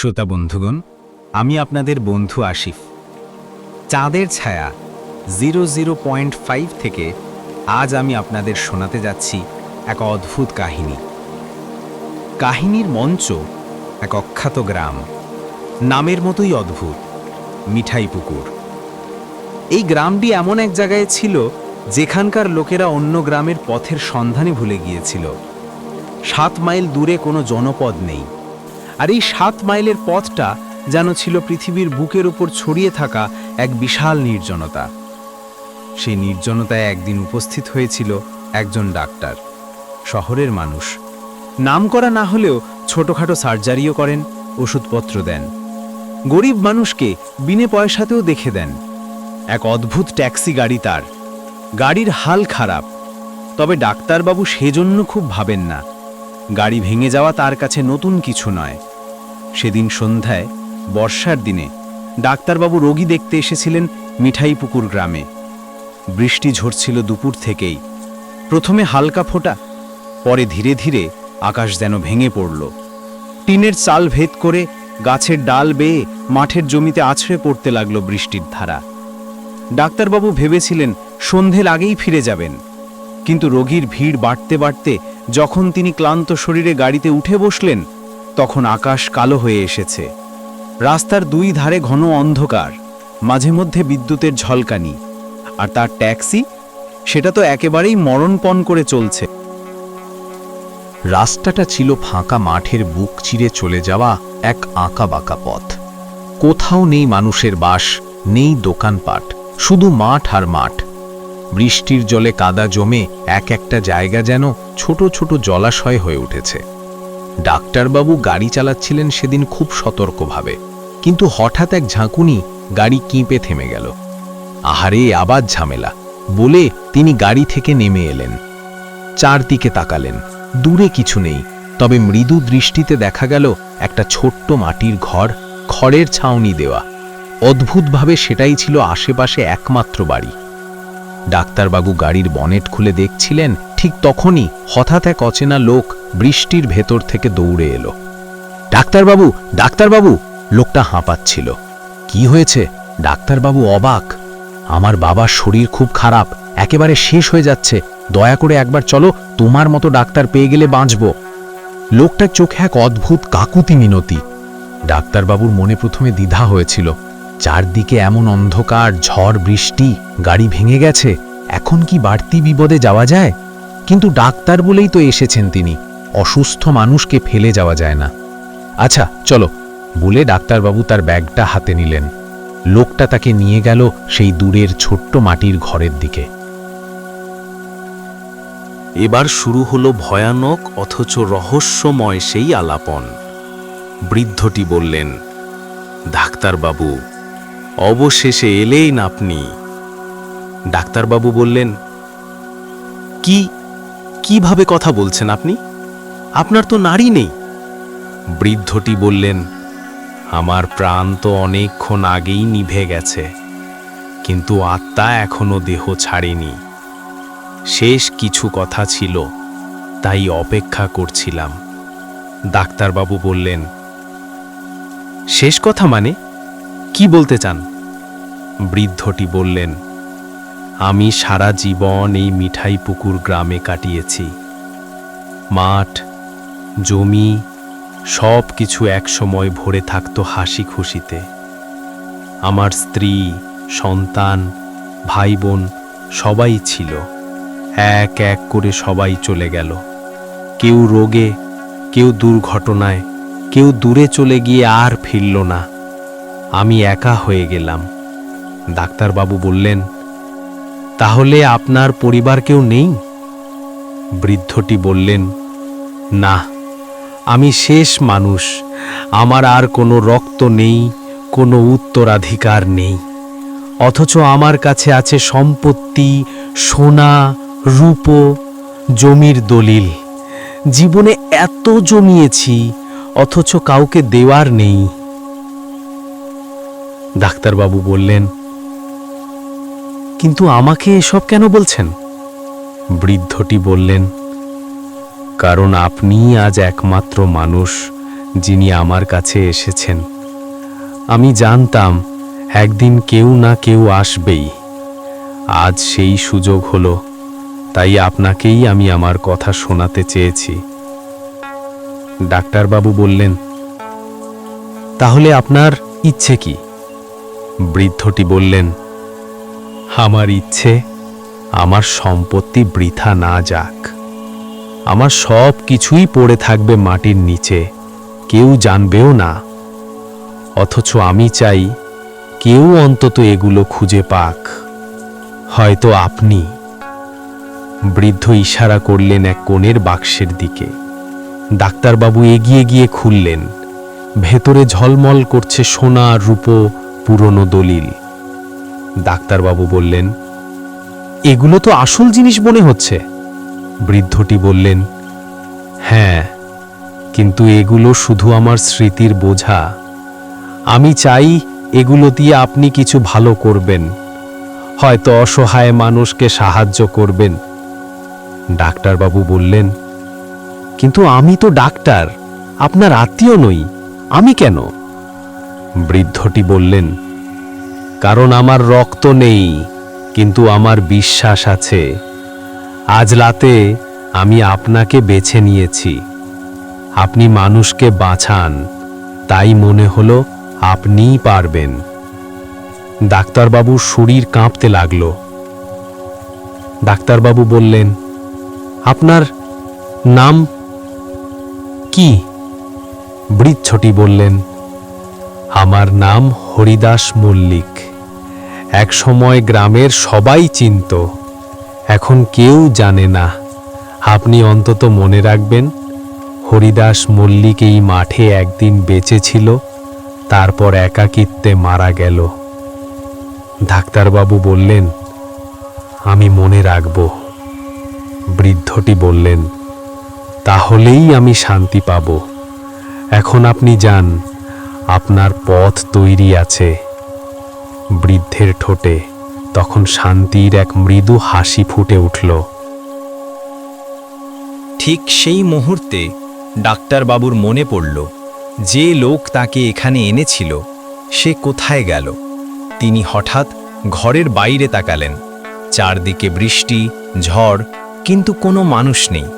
শ্রোতা বন্ধুগণ, আমি আপনাদের বন্ধু আশিফ। চাঁদের ছায়া জিরো জিরো পয়েন্ট ফাইভ থেকে আজ আমি আপনাদের শোনাতে যাচ্ছি এক অদ্ভুত কাহিনী। কাহিনীর মঞ্চ এক অখ্যাত গ্রাম। নামের মতোই অদ্ভুত, মিঠাই পুকুর। এই গ্রামটি এমন এক জায়গায় ছিল যেখানকার লোকেরা অন্য গ্রামের পথের সন্ধানে ভুলে গিয়েছিল। সাত মাইল দূরে কোনো জনপদ নেই। আর এই সাত মাইলের পথটা যেন ছিল পৃথিবীর বুকের উপর ছড়িয়ে থাকা এক বিশাল নির্জনতা। সেই নির্জনতায় একদিন উপস্থিত হয়েছিল একজন ডাক্তার, শহরের মানুষ। নাম করা না হলেও ছোটখাটো সার্জারিও করেন, ওষুধপত্র দেন। গরিব মানুষকে বিনে পয়সাতেও দেখে দেন। এক অদ্ভুত ট্যাক্সি গাড়ি তার। গাড়ির হাল খারাপ। তবে ডাক্তারবাবু সেজন্য খুব ভাবেন না। গাড়ি ভেঙে যাওয়া তার কাছে নতুন কিছু নয়। সেদিন সন্ধ্যায়, বর্ষার দিনে, ডাক্তারবাবু রোগী দেখতে এসেছিলেন মিঠাইপুকুর গ্রামে। বৃষ্টি ঝরছিল দুপুর থেকেই। প্রথমে হালকা ফোঁটা, পরে ধীরে ধীরে আকাশ যেন ভেঙে পড়ল। টিনের চাল ভেদ করে গাছের ডাল বেয়ে মাঠের জমিতে আছড়ে পড়তে লাগল বৃষ্টির ধারা। ডাক্তারবাবু ভেবেছিলেন সন্ধে আগেই ফিরে যাবেন। কিন্তু রোগীর ভিড় বাড়তে বাড়তে যখন তিনি ক্লান্ত শরীরে গাড়িতে উঠে বসলেন তখন আকাশ কালো হয়ে এসেছে। রাস্তার দুই ধারে ঘন অন্ধকার, মাঝে মধ্যে বিদ্যুতের ঝলকানি, আর তার ট্যাক্সি? সেটা তো একেবারেই মরণপণ করে চলছে। রাস্তাটা ছিল ফাঁকা মাঠের বুক চিরে চলে যাওয়া এক আঁকা বাঁকা পথ। কোথাও নেই মানুষের বাস, নেই দোকানপাট, শুধু মাঠ আর মাঠ। বৃষ্টির জলে কাদা জমে এক একটা জায়গা যেন ছোট ছোট জলাশয় হয়ে উঠেছে। ডাক্তারবাবু গাড়ি চালাচ্ছিলেন সেদিন খুব সতর্কভাবে। কিন্তু হঠাৎ এক ঝাঁকুনি গাড়ি কিঁপে থেমে গেল। আহারে, আবার ঝামেলা। বলে তিনি গাড়ি থেকে নেমে এলেন। চারদিকে তাকালেন। দূরে কিছু নেই। তবে মৃদু দৃষ্টিতে দেখা গেল একটা ছোট্ট মাটির ঘর, খড়ের ছাউনি দেওয়া। অদ্ভুতভাবে সেটাই ছিল আশেপাশে একমাত্র বাড়ি। ডাক্তারবাবু গাড়ির বনেট খুলে দেখছিলেন ঠিক তখনই হঠাৎ এক অচেনা লোক বৃষ্টির ভেতর থেকে দৌড়ে এলো। ডাক্তারবাবু ডাক্তারবাবু! লোকটা হাঁপাচ্ছিল। কি হয়েছে? ডাক্তারবাবু অবাক। আমার বাবার শরীর খুব খারাপ, একেবারে শেষ হয়ে যাচ্ছে। দয়া করে একবার চলো, তোমার মতো ডাক্তার পেয়ে গেলে বাঁচব। লোকটার চোখে এক অদ্ভুত কাকুতি মিনতি। ডাক্তারবাবুর মনে প্রথমে দ্বিধা হয়েছিল। চারদিকে এমন অন্ধকার, ঝড়, বৃষ্টি, গাড়ি ভেঙে গেছে। এখন কি বাড়তি বিপদে যাওয়া যায়? কিন্তু ডাক্তার বলেই তো এসেছেন তিনি। অসুস্থ মানুষকে ফেলে যাওয়া যায় না। আচ্ছা চলো, বলে ডাক্তারবাবু তার ব্যাগটা হাতে নিলেন। লোকটা তাকে নিয়ে গেল সেই দূরের ছোট্ট মাটির ঘরের দিকে। এবার শুরু হলো ভয়ানক অথচ রহস্যময় সেই আলাপন। বৃদ্ধটি বললেন, ডাক্তারবাবু, অবশেষে এলেন আপনি। ডাক্তারবাবু বললেন, কি কীভাবে কথা বলছেন আপনি? আপনার তো নারী নেই। বৃদ্ধটি বললেন, আমার প্রাণ তো অনেকক্ষণ আগেই নিভে গেছে, কিন্তু আত্মা এখনও দেহ ছাড়েনি। শেষ কিছু কথা ছিল, তাই অপেক্ষা করছিলাম। ডাক্তারবাবু বললেন, শেষ কথা মানে? কি বলতে চান? বৃদ্ধটি বললেন আমি সারা জীবন এই মিঠাই পুকুর গ্রামে কাটিয়েছি। মাঠ, জমি সব কিছু একসময় ভরে থাকতো হাসি খুশিতে আমার স্ত্রী, সন্তান ভাই বোন সবাই ছিল। এক এক করে সবাই চলে গেল। কেউ রোগে, কেউ দুর্ঘটনায়, কেউ দূরে চলে গিয়ে আর ফিরল না। আমি একা হয়ে গেলাম। ডাক্তারবাবু বললেন তাহলে আপনার পরিবার কেউ নেই? বৃদ্ধটি বললেন, না, আমি শেষ মানুষ। আমার আর কোনো রক্ত নেই, কোনো উত্তরাধিকার নেই। অথচ আমার কাছে আছে সম্পত্তি, সোনা, রূপো, জমির দলিল। জীবনে এত জমিয়েছি, অথচ কাউকে দেওয়ার নেই। ডাক্তারবাবু বললেন কিন্তু আমাকে এসব কেন বলছেন? বৃদ্ধটি বললেন, কারণ আপনি আজ একমাত্র মানুষ যিনি আমার কাছে এসেছেন। আমি জানতাম একদিন কেউ না কেউ আসবেই। আজ সেই সুযোগ হলো, তাই আপনাকেই আমি আমার কথা শোনাতে চেয়েছি। ডাক্তারবাবু বললেন, তাহলে আপনার ইচ্ছে কি? বৃদ্ধটি বললেন আমার ইচ্ছে, আমার সম্পত্তি বৃথা না যাক। আমার সব কিছুই পড়ে থাকবে মাটির নিচে, কেউ জানবেও না। অথচ আমি চাই, কেউ অন্তত এগুলো খুঁজে পাক। হয়তো আপনি বৃদ্ধ ইশারা করলেন এক কোণের বাক্সের দিকে। ডাক্তারবাবু এগিয়ে গিয়ে খুললেন। ভেতরে ঝলমল করছে সোনা রূপো পুরনো দলিল। ডাক্তারবাবু বললেন, এগুলো তো আসল জিনিস মনে হচ্ছে। বৃদ্ধটি বললেন হ্যাঁ কিন্তু এগুলো শুধু আমার স্মৃতির বোঝা। আমি চাই এগুলো দিয়ে আপনি কিছু ভালো করবেন। হয়তো অসহায় মানুষকে সাহায্য করবেন। ডাক্তারবাবু বললেন, কিন্তু আমি তো ডাক্তার, আপনার আত্মীয় নই, আমি কেন? বৃদ্ধটি বললেন কারণ আমার রক্ত নেই, কিন্তু আমার বিশ্বাস আছে। আজ রাতে আমি আপনাকে বেছে নিয়েছি। আপনি মানুষকে বাঁচান, তাই মনে হলো আপনিই পারবেন। ডাক্তারবাবুর শরীর কাঁপতে লাগল। ডাক্তারবাবু বললেন, আপনার নাম কি? বৃচ্ছটি বললেন, আমার নাম হরিদাস মল্লিক। এক সময় গ্রামের সবাই চিনত। এখন কেউ জানে না। আপনি অন্তত মনে রাখবেন, হরিদাস মল্লিক এই মাঠে একদিন বেঁচে ছিল তারপর একাকিত্বে মারা গেল। ডাক্তারবাবু বললেন, আমি মনে রাখব। বৃদ্ধটি বললেন, তাহলেই আমি শান্তি পাব। এখন আপনি যান, আপনার পথ তৈরি আছে। বৃদ্ধের ঠোঁটে। তখন শান্তির এক মৃদু হাসি ফুটে উঠল। ঠিক সেই মুহূর্তে ডাক্তারবাবুর মনে পড়ল, যে লোক তাকে এখানে এনেছিল, সে কোথায় গেল? তিনি হঠাৎ ঘরের বাইরে তাকালেন। চারদিকে বৃষ্টি, ঝড়, কিন্তু কোনো মানুষ নেই।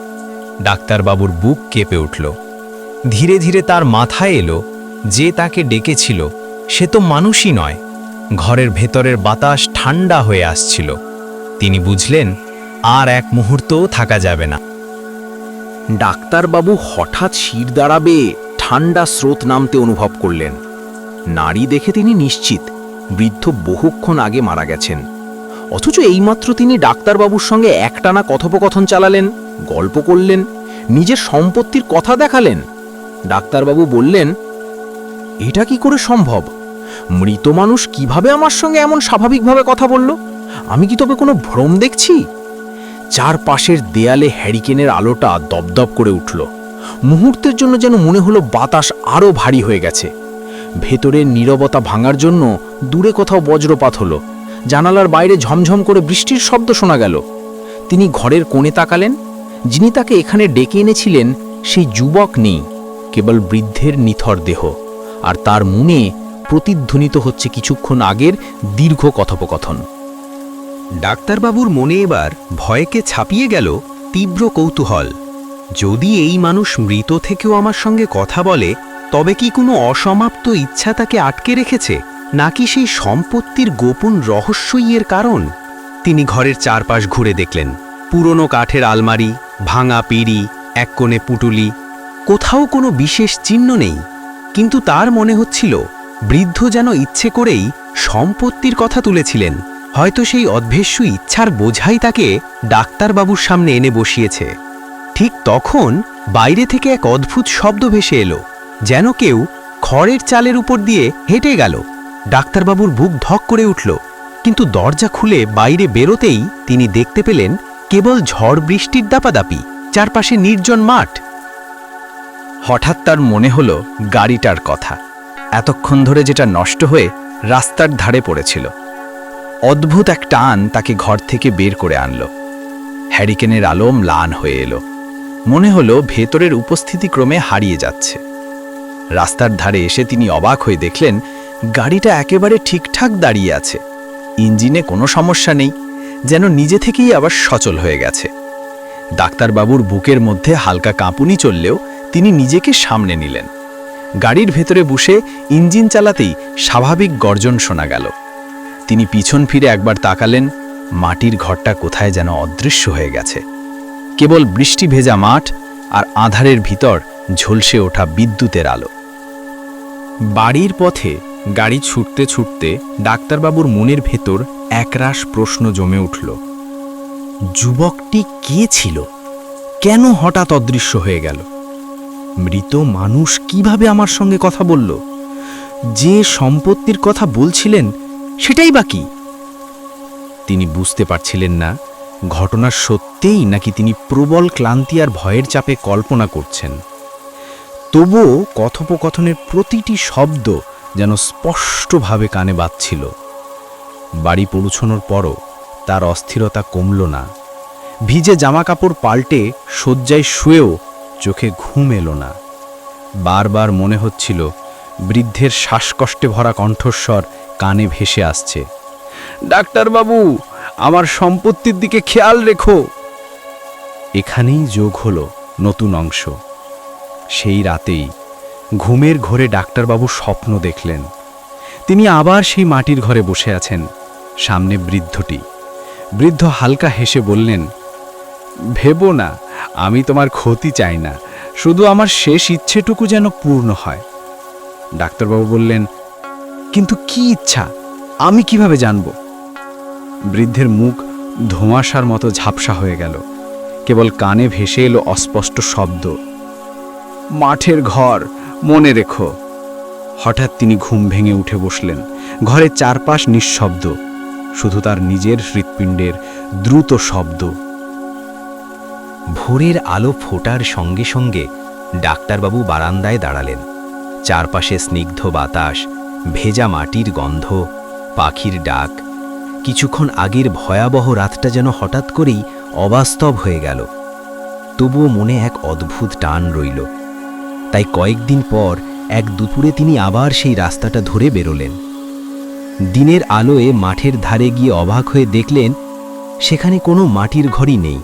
ডাক্তারবাবুর বুক কেঁপে উঠল। ধীরে ধীরে তার মাথায় এলো যে তাকে ডেকেছিল, সে তো মানুষই নয়। ঘরের ভেতরের বাতাস ঠান্ডা হয়ে আসছিল। তিনি বুঝলেন, আর এক মুহূর্তও থাকা যাবে না। ডাক্তারবাবু হঠাৎ শির দাঁড়াবে, ঠান্ডা স্রোত নামতে অনুভব করলেন। নারী দেখে তিনি নিশ্চিত, বৃদ্ধ বহুক্ষণ আগে মারা গেছেন। অথচ এইমাত্র তিনি ডাক্তারবাবুর সঙ্গে একটানা কথোপকথন চালালেন, গল্প করলেন, নিজের সম্পত্তির কথা দেখালেন। ডাক্তারবাবু বললেন, এটা কি করে সম্ভব? মৃত মানুষ কীভাবে আমার সঙ্গে এমন স্বাভাবিকভাবে কথা বলল? আমি কি তবে কোনো ভ্রম দেখছি? চারপাশের দেয়ালে হ্যারিকেনের আলোটা দপদপ করে উঠল। মুহূর্তের জন্য যেন মনে হলো বাতাস আরও ভারী হয়ে গেছে। ভেতরের নীরবতা ভাঙার জন্য দূরে কোথাও বজ্রপাত হলো। জানালার বাইরে ঝমঝম করে বৃষ্টির শব্দ শোনা গেল। তিনি ঘরের কোণে তাকালেন। যিনি তাকে এখানে ডেকে এনেছিলেন, সেই যুবক নেই, কেবল বৃদ্ধের নিথর দেহ। আর তার মনে প্রতিধ্বনিত হচ্ছে কিছুক্ষণ আগের দীর্ঘ কথোপকথন। ডাক্তারবাবুর মনে এবার ভয়কে ছাপিয়ে গেল তীব্র কৌতূহল। যদি এই মানুষ মৃত থেকেও আমার সঙ্গে কথা বলে, তবে কি কোনো অসমাপ্ত ইচ্ছা তাকে আটকে রেখেছে, নাকি সেই সম্পত্তির গোপন রহস্যই এর কারণ? তিনি ঘরের চারপাশ ঘুরে দেখলেন। পুরনো কাঠের আলমারি, ভাঙা পিড়ি, এক কোণে পুটুলি, কোথাও কোনো বিশেষ চিহ্ন নেই। কিন্তু তার মনে হচ্ছিল বৃদ্ধ যেন ইচ্ছে করেই সম্পত্তির কথা তুলেছিলেন। হয়তো সেই অদ্ভেস্য ইচ্ছার বোঝাই তাকে ডাক্তারবাবুর সামনে এনে বসিয়েছে। ঠিক তখন বাইরে থেকে এক অদ্ভুত শব্দ ভেসে এলো, যেন কেউ খড়ের চালের উপর দিয়ে হেঁটে গেল। ডাক্তারবাবুর বুক ধক করে উঠল, কিন্তু দরজা খুলে বাইরে বেরোতেই তিনি দেখতে পেলেন কেবল ঝড় বৃষ্টির দাপাদাপি, চারপাশে নির্জন মাঠ। হঠাৎ তার মনে হলো গাড়িটার কথা। এতক্ষণ ধরে যেটা নষ্ট হয়ে রাস্তার ধারে পড়েছিল। অদ্ভুত এক টান তাকে ঘর থেকে বের করে আনলো। হ্যারিকেনের আলো ম্লান হয়ে এলো। মনে হলো ভেতরের উপস্থিতি ক্রমে হারিয়ে যাচ্ছে। রাস্তার ধারে এসে তিনি অবাক হয়ে দেখলেন, গাড়িটা একেবারে ঠিকঠাক দাঁড়িয়ে আছে। ইঞ্জিনে কোনো সমস্যা নেই, যেন নিজে থেকেই আবার সচল হয়ে গেছে। ডাক্তারবাবুর বুকের মধ্যে হালকা কাঁপুনি চললেও তিনি নিজেকে সামনে নিলেন। গাড়ির ভেতরে বসে ইঞ্জিন চালাতেই স্বাভাবিক গর্জন শোনা গেল। তিনি পিছন ফিরে একবার তাকালেন, মাটির ঘরটা কোথায় যেন অদৃশ্য হয়ে গেছে। কেবল বৃষ্টি ভেজা মাঠ আর আধারের ভিতর ঝলসে ওঠা বিদ্যুতের আলো। বাড়ির পথে গাড়ি ছুটতে ছুটতে ডাক্তারবাবুর মনের ভেতর একরাশ প্রশ্ন জমে উঠল, যুবকটি কে ছিল? কেন হঠাৎ অদৃশ্য হয়ে গেল? মৃত মানুষ কীভাবে আমার সঙ্গে কথা বলল? যে সম্পত্তির কথা বলছিলেন, সেটাই বা কি? তিনি বুঝতে পারছিলেন না, ঘটনা সত্যিই নাকি তিনি প্রবল ক্লান্তি আর ভয়ের চাপে কল্পনা করছেন। তবুও কথোপকথনের প্রতিটি শব্দ যেন স্পষ্টভাবে কানে বাজছিল। বাড়ি পৌঁছনোর পরও তার অস্থিরতা কমল না। ভিজে জামাকাপড় পাল্টে শয্যায় শুয়েও চোখে ঘুম এলো না। বারবার মনে হচ্ছিল বৃদ্ধের শ্বাসকষ্টে ভরা কণ্ঠস্বর কানে ভেসে আসছে। ডাক্তারবাবু, আমার সম্পত্তির দিকে খেয়াল রেখো। এখানেই যোগ হলো নতুন অংশ। সেই রাতেই ঘুমের ঘরে ডাক্তারবাবু স্বপ্ন দেখলেন। তিনি আবার সেই মাটির ঘরে বসে আছেন, সামনে বৃদ্ধটি। বৃদ্ধ হালকা হেসে বললেন, ভেবো না আমি তোমার ক্ষতি চাই না। শুধু আমার শেষ ইচ্ছেটুকু যেন পূর্ণ হয়। ডাক্তারবাবু বললেন, কিন্তু কি ইচ্ছা? আমি কীভাবে জানব? বৃদ্ধের মুখ ধোঁয়াশার মতো ঝাপসা হয়ে গেল। কেবল কানে ভেসে এলো অস্পষ্ট শব্দ। মাঠের ঘর, মনে রেখো। হঠাৎ তিনি ঘুম ভেঙে উঠে বসলেন। ঘরের চারপাশ নিঃশব্দ। শুধু তার নিজের হৃৎপিণ্ডের দ্রুত শব্দ। ভোরের আলো ফোটার সঙ্গে সঙ্গে ডাক্তারবাবু বারান্দায় দাঁড়ালেন। চারপাশে স্নিগ্ধ বাতাস, ভেজা মাটির গন্ধ, পাখির ডাক। কিছুক্ষণ আগের ভয়াবহ রাতটা যেন হঠাৎ করেই অবাস্তব হয়ে গেল। তবুও মনে এক অদ্ভুত টান রইল। তাই কয়েকদিন পর এক দুপুরে তিনি আবার সেই রাস্তাটা ধরে বেরোলেন। দিনের আলোয় মাঠের ধারে গিয়ে অবাক হয়ে দেখলেন, সেখানে কোনো মাটির ঘরই নেই।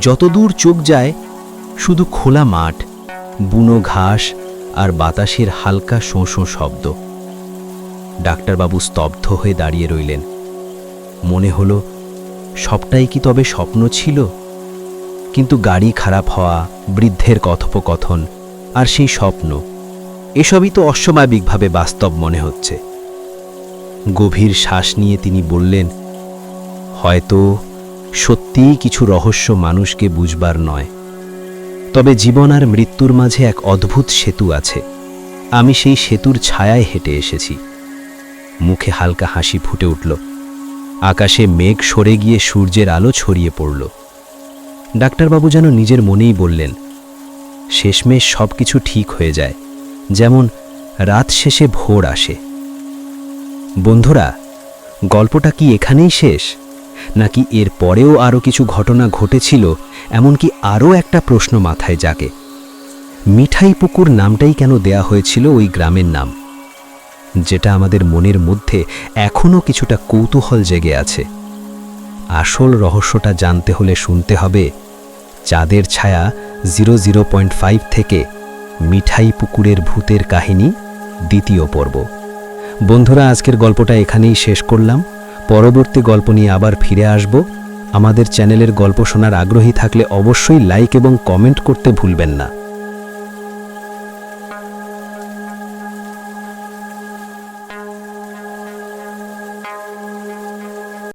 যতদূর চোখ যায়, শুধু খোলা মাঠ, বুনো ঘাস আর বাতাসের হালকা শোঁ শোঁ শব্দ। ডাক্তারবাবু স্তব্ধ হয়ে দাঁড়িয়ে রইলেন। মনে হলো, সবটাই কি তবে স্বপ্ন ছিল? কিন্তু গাড়ি খারাপ হওয়া, বৃদ্ধের কথোপকথন আর সেই স্বপ্ন, এসবই তো অস্বাভাবিকভাবে বাস্তব মনে হচ্ছে। গভীর শ্বাস নিয়ে তিনি বললেন, হয়তো সত্যিই কিছু রহস্য মানুষকে বুঝবার নয়। তবে জীবন আর মৃত্যুর মাঝে এক অদ্ভুত সেতু আছে। আমি সেই সেতুর ছায়ায় হেঁটে এসেছি। মুখে হালকা হাসি ফুটে উঠল। আকাশে মেঘ সরে গিয়ে সূর্যের আলো ছড়িয়ে পড়ল। ডাক্তারবাবু যেন নিজের মনেই বললেন, শেষমেশ সব কিছু ঠিক হয়ে যায়। যেমন রাত শেষে ভোর আসে। বন্ধুরা, গল্পটা কি এখানেই শেষ? নাকি এর পরেও আরও কিছু ঘটনা ঘটেছিল, এমনকি আরও একটা প্রশ্ন মাথায় জাগে। মিঠাই পুকুর নামটাই কেন দেয়া হয়েছিল ওই গ্রামের নাম? যেটা আমাদের মনের মধ্যে এখনও কিছুটা কৌতূহল জেগে আছে। আসল রহস্যটা জানতে হলে শুনতে হবে, চাঁদের ছায়া জিরো জিরো পয়েন্ট ফাইভ থেকে মিঠাই পুকুরের ভূতের কাহিনী, দ্বিতীয় পর্ব। বন্ধুরা, আজকের গল্পটা এখানেই শেষ করলাম। পরবর্তী গল্প নিয়ে আবার ফিরে আসব। আমাদের চ্যানেলের গল্প শোনার আগ্রহী থাকলে অবশ্যই লাইক এবং কমেন্ট করতে ভুলবেন না।